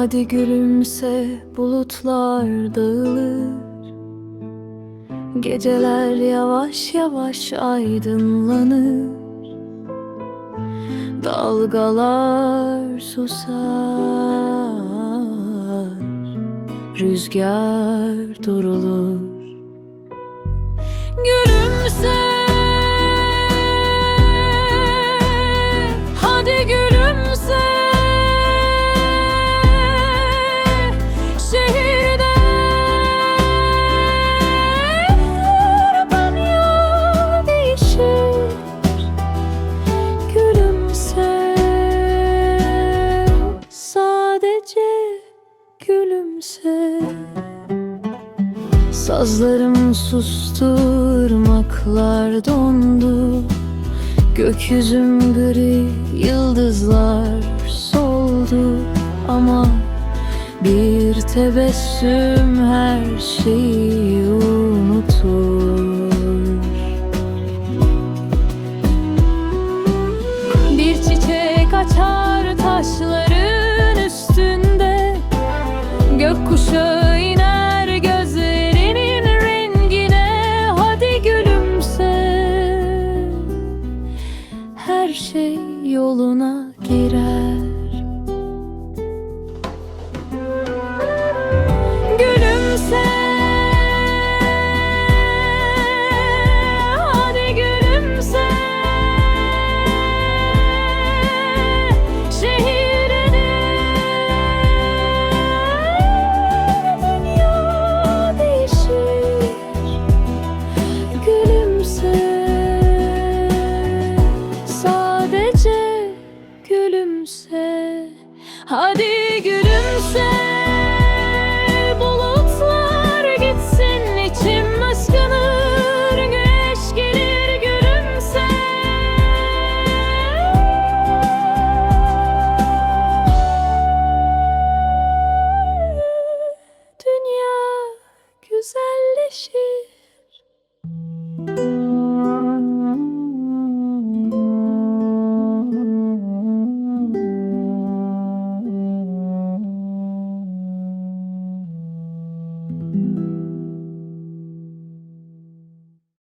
Hadi gülümse bulutlar dağılır. Geceler yavaş yavaş aydınlanır. Dalgalar susar Rüzgar durulur gülümse. Sazlarım susturmaklar dondu. Gökyüzüm gri, yıldızlar soldu. Ama bir tebessüm her şeyi unutur her şey yoluna girer. gülümse. Hadi gülümse.